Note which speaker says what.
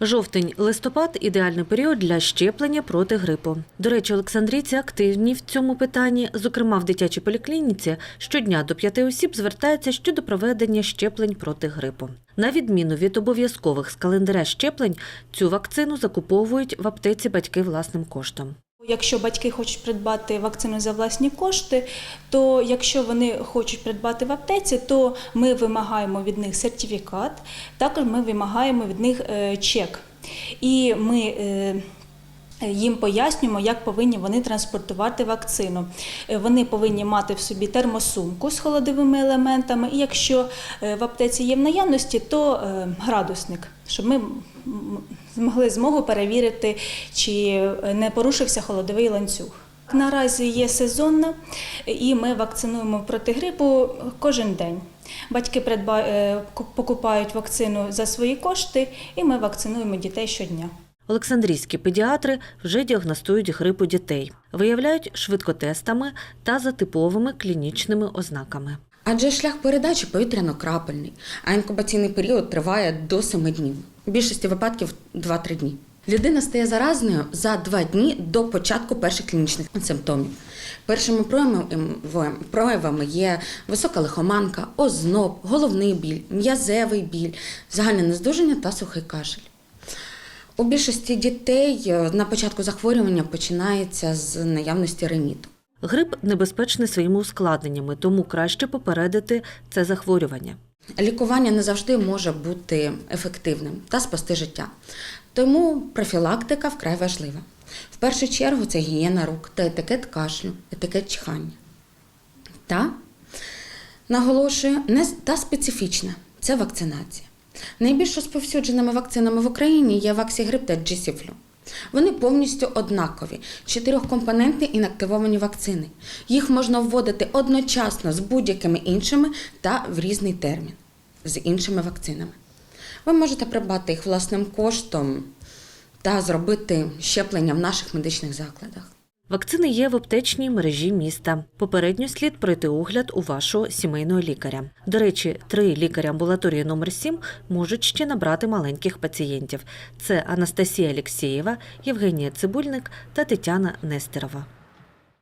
Speaker 1: Жовтень-листопад ідеальний період для щеплення проти грипу. До речі, олександрійці активні в цьому питанні. Зокрема, в дитячій поліклініці щодня до п'яти осіб звертаються щодо проведення щеплень проти грипу. На відміну від обов'язкових з календаря щеплень, цю вакцину закуповують в аптеці батьки власним коштом.
Speaker 2: Якщо батьки хочуть придбати вакцину за власні кошти, то якщо вони хочуть придбати в аптеці, то ми вимагаємо від них сертифікат, також ми вимагаємо від них е, чек. І ми е, їм пояснюємо, як повинні вони транспортувати вакцину. Е, Вони повинні мати в собі термосумку з холодовими елементами, і якщо е, в аптеці є в наявності, то е, градусник, щоб ми змогли змогу перевірити, чи не порушився холодовий ланцюг. Наразі є сезонна, і ми вакцинуємо проти грипу кожен день. Батьки покупають вакцину за свої кошти, і ми вакцинуємо дітей щодня.
Speaker 1: Олександрійські педіатри вже діагностують грип у дітей, виявляють швидкотестами та за типовими клінічними ознаками.
Speaker 3: Адже шлях передачі повітряно-крапельний, а інкубаційний період триває до 7 днів. В більшості випадків 2-3 дні. Людина стає заразною за 2 дні до початку перших клінічних симптомів. Першими проявами- проявами є висока лихоманка, озноб, головний біль, м'язевий біль, загальне нездужання та сухий кашель. У більшості дітей е, на початку захворювання починається з наявності реніту.
Speaker 1: Грип небезпечний своїми ускладненнями, тому краще попередити це захворювання.
Speaker 3: Лікування не завжди може бути ефективним та спасти життя. Тому профілактика вкрай важлива. В першу чергу це гігієна рук та етикет кашлю, етикет чихання. Та наголошую, не та специфічна це вакцинація. Найбільш розповсюдженими вакцинами в Україні є Ваксігрип та Джісіфлю. Вони повністю однакові, чотирьохкомпонентні інактивовані вакцини. Їх можна вводити одночасно з будь-якими іншими та в різний термін з іншими вакцинами. Ви можете придбати їх власним коштом та зробити щеплення в наших медичних закладах.
Speaker 1: Вакцини є в аптечній мережі міста. Попередньо слід пройти огляд у вашого сімейного лікаря. До речі, три лікаря амбулаторії номер 7 можуть ще набрати маленьких пацієнтів. Це Анастасія Алєксєєва, Євгенія Цибульник та Тетяна Нестерова.